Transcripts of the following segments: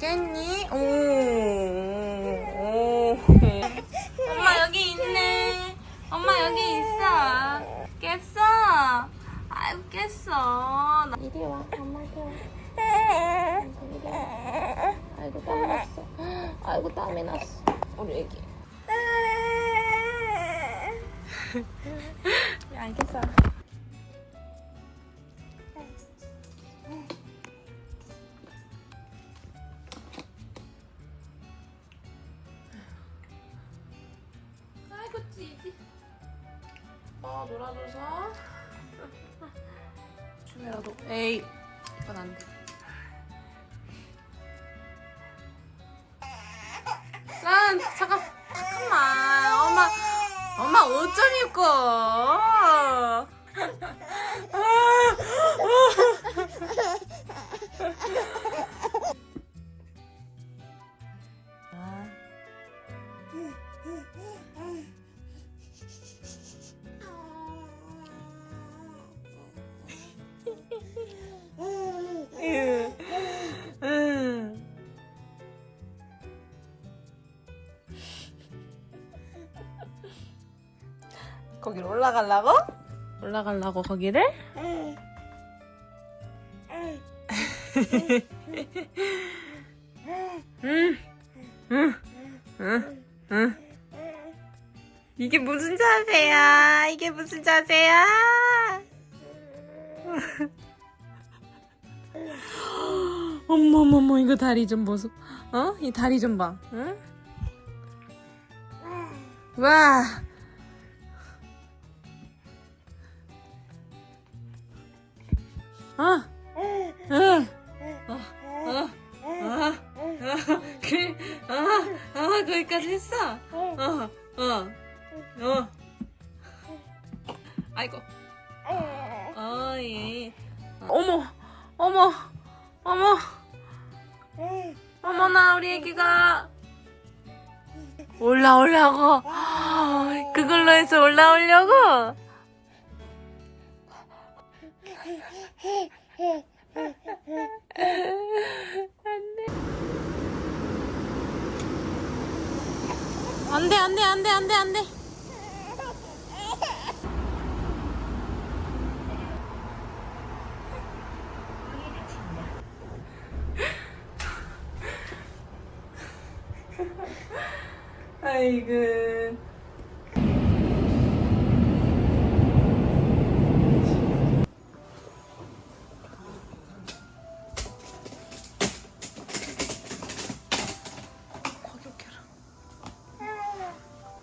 깼니? 오, 오. 엄마 여기 있네. 엄마 여기 있어. 깼어? 아이고 깼어. 나- 이리 와, 엄마 이리 와. 이리 와. 아이고 땀 났어. 아이고 땀이 났어. 우리 애기. 네, 알겠어. 찌지. 어 놀아줘서. 춤이라도. 에이 이건 안 돼. 난 잠깐 잠깐만 엄마 엄마 옷좀 입고. 거기로 올라가려고? 올라가려고 거기를? 응, 응, 응, 응. 이게 무슨 자세야? 이게 무슨 자세야? 어머머머 이거 다리 좀 보소. 어? 이 다리 좀 봐. 응? 와. 어? 응. 어, 어, 어, 어, 그래, 어, 어, 거기까지 했어. 어, 어, 어. 아이고. 어, 예. 어머, 어머, 어머, 어머나, 우리 애기가 올라오려고. 그걸로 해서 올라오려고? 안 돼, 안 돼, 안 돼, 안 돼, 안 돼. 아이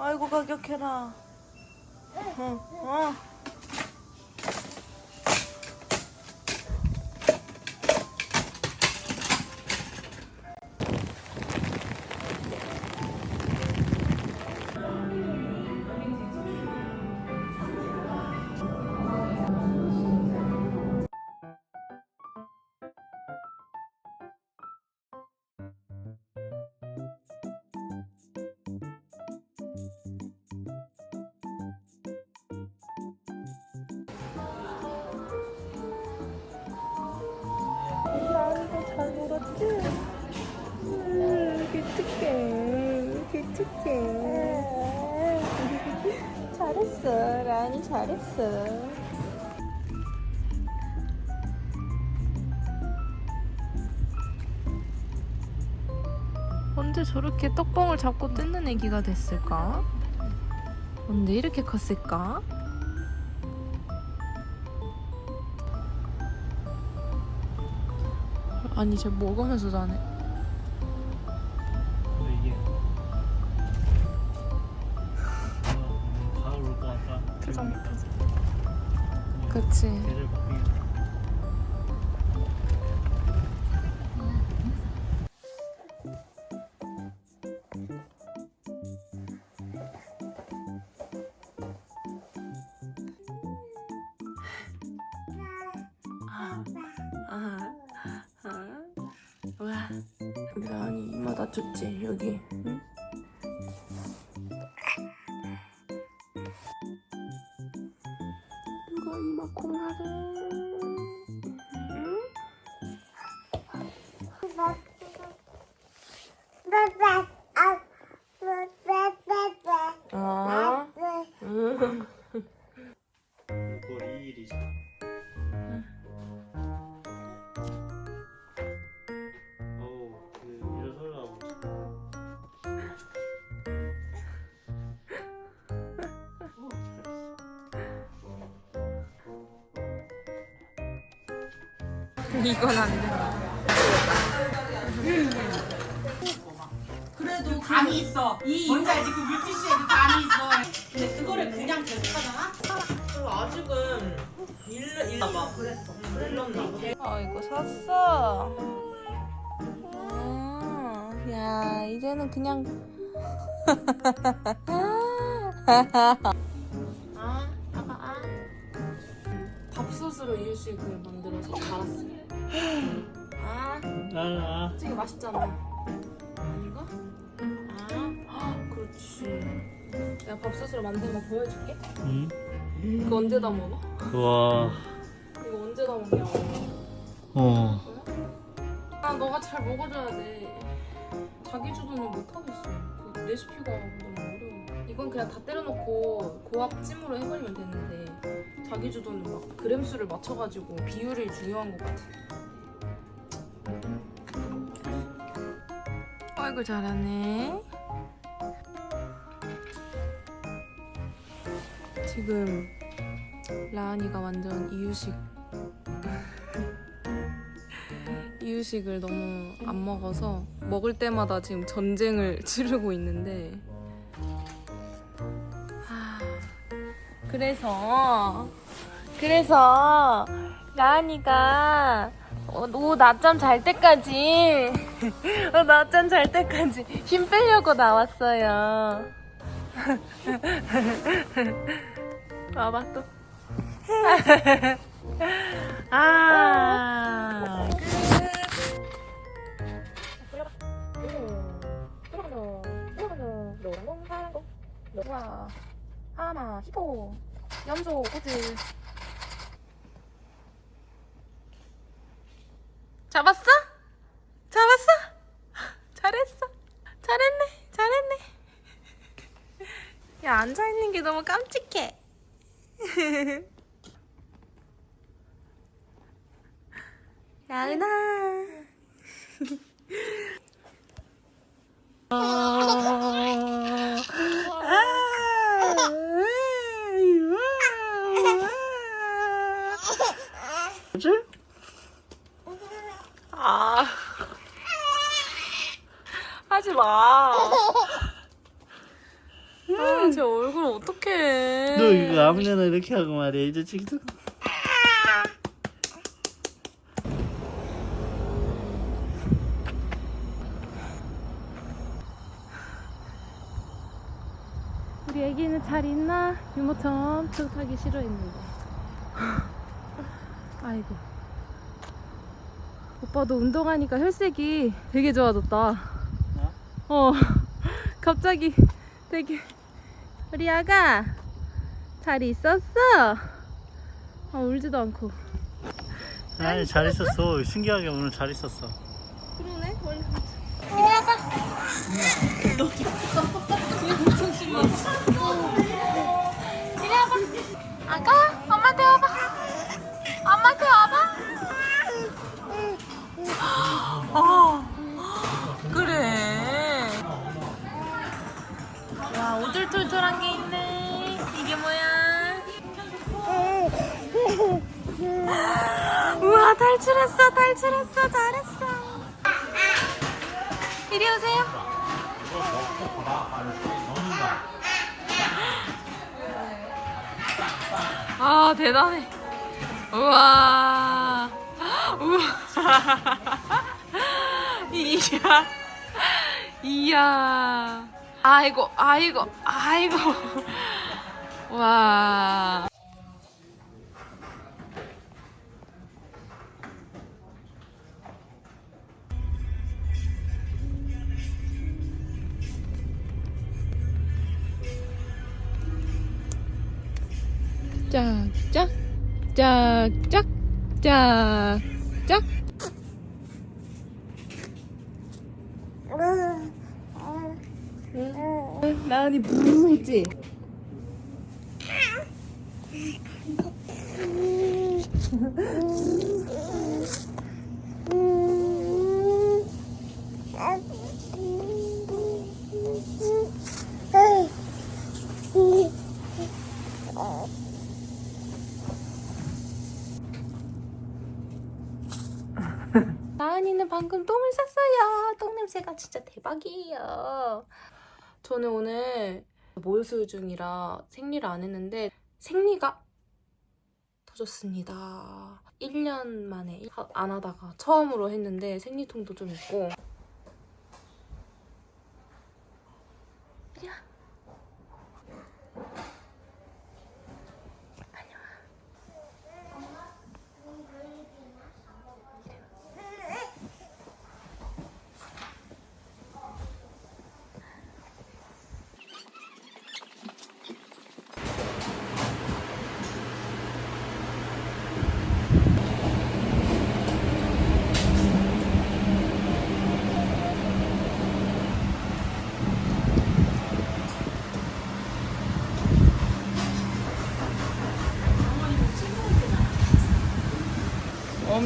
아이고 가격해라. 어, 어. 기특해. 잘했어. 라은이 잘했어. 언제 저렇게 떡봉을 잡고 뜯는 애기가 됐을까? 언제 이렇게 컸을까? 아니 쟤 먹으면서 자네. 근데 이게 아, 가을 올것 같다. 표정 그러니까. 그치. 계절 바뀌 아, 다쳤지 여기 응? 이건 안 돼. 그래도 감이 있어. 뭔지 알지? 그 물티슈에도 감이 있어. 근데 그거를 그냥 계속하잖아? 그리고 아직은 일러, 일러봐. 그랬어. 일렀나 봐. 어, 이거 샀어. 음, 야, 이제는 그냥. 아, 아가, 아. 밥솥으로 이유식을 만들어서 갈았어. 아, 아, 되게 맛있잖아. 아닌가? 아, 그렇지. 내가 밥솥으로 만든 거 보여줄게. 응? 이거 언제 다 먹어? 와, 이거 언제 다 먹냐고. 어. 아 너가 잘 먹어줘야 돼. 자기 주도는 못 하겠어. 그 레시피가 너무 어려워. 이건 그냥 다 때려놓고 고압 찜으로 해버리면 되는데 자기 주도는 막 그램 수를 맞춰가지고 비율이 중요한 것 같아. 아이고 잘하네. 지금 라은이가 완전 이유식 이유식을 너무 안 먹어서 먹을 때마다 지금 전쟁을 치르고 있는데 하, 그래서 그래서 라은이가 오후 낮잠 잘 때까지. 어, 낮잠 잘 때까지. 힘 빼려고 나왔어요. 와봐 또. 아, 우와. 하나 히포. 염소 코트 잡았어? 잡았어? 잘했어. 잘했네. 잘했네. 야 앉아있는 게 너무 깜찍해. 야은아. 뭐 아 하지 마. 아, 제 얼굴 어떡해. 너 이거 아무데나 이렇게 하고 말이야. 이제 지금. 우리 애기는 잘 있나? 유모차 엄청 타기 싫어했는데. 아이고. 오빠도 운동하니까 혈색이 되게 좋아졌다. 어, 갑자기 되게. 우리 아가, 잘 있었어? 아, 울지도 않고. 아니, 잘 있었어. 신기하게 오늘 잘 있었어. 그러네, 원래. 우리 아가! 이리 와봐. 아가, 엄마한테 와봐. 엄마한테 와봐. 아, 그래. 와, 오돌토돌한 게 있네. 이게 뭐야? 우와, 탈출했어, 탈출했어, 잘했어. 이리 오세요. 아 대단해. 우와. 우와. 이야. 이야. 아이고, 아이고, 아이고. 와. 짝짝 짝짝 짝짝 나은이 부르르 했지? 나은이는 방금 똥을 쌌어요. 똥 냄새가 진짜 대박이에요. 저는 오늘 모유 수유 중이라 생리를 안 했는데 생리가 터졌습니다. 1년 만에 하- 안 하다가 처음으로 했는데 생리통도 좀 있고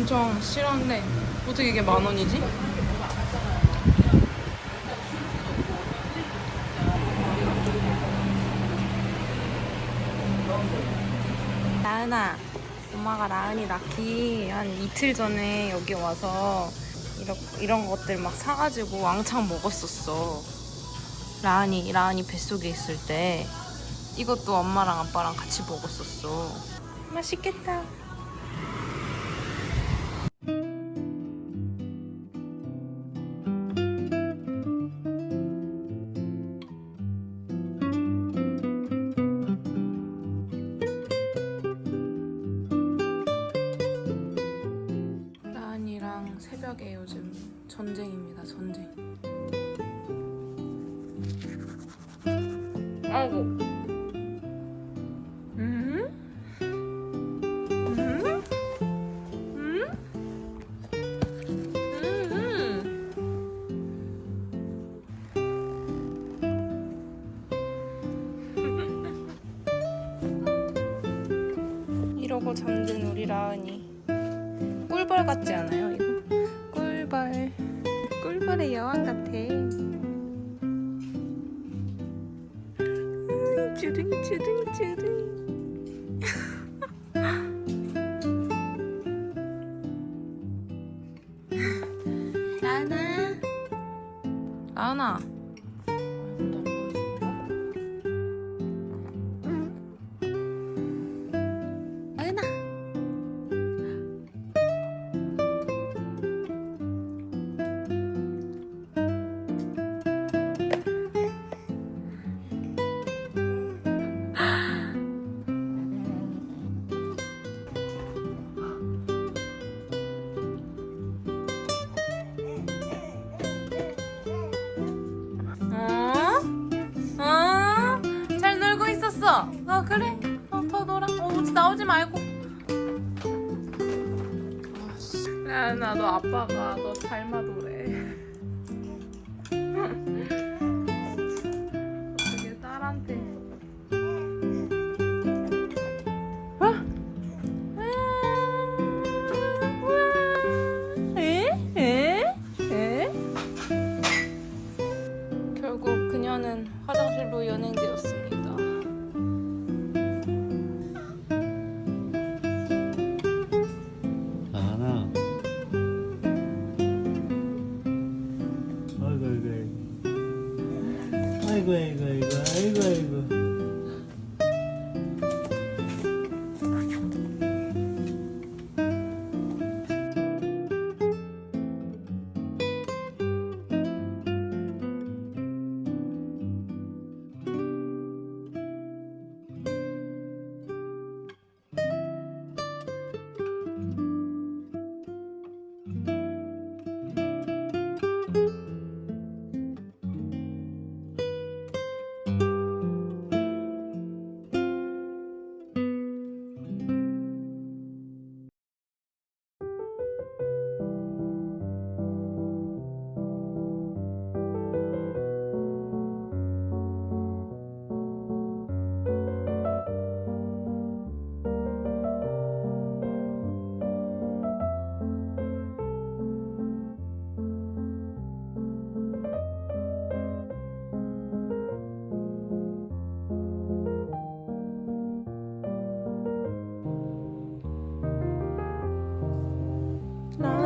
엄청 싫었는데 어떻게 이게 만 원이지? 라은아 엄마가 라은이 낳기 한 이틀 전에 여기 와서 이런, 이런 것들 막 사가지고 왕창 먹었었어. 라은이 라은이 뱃속에 있을 때 이것도 엄마랑 아빠랑 같이 먹었었어. 맛있겠다 새벽에 요즘 전쟁입니다, 전쟁. 아이고. 음? 음? 음? 음? 이러고 잠든 우리 라은이. 꿀벌 같지 않아요. 꿀벌의 여왕 같아. 음, 주둥, 주둥, 주둥. 오지 나오지 말고. 야, 나너 아빠가 너 닮아 노래. 아이고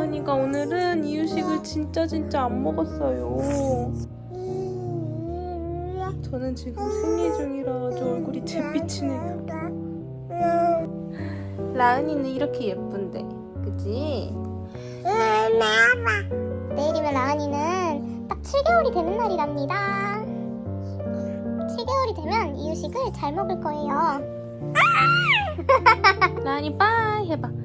라은이가 오늘은 이유식을 진짜 진짜 안 먹었어요. 저는 지금 생리 중이라 아주 얼굴이 잿빛이네요. 라은이는 이렇게 예쁜데, 그치? 내일이면 라은이는 딱 7개월이 되는 날이랍니다. 7개월이 되면 이유식을 잘 먹을 거예요. 라은이 빠이 해봐.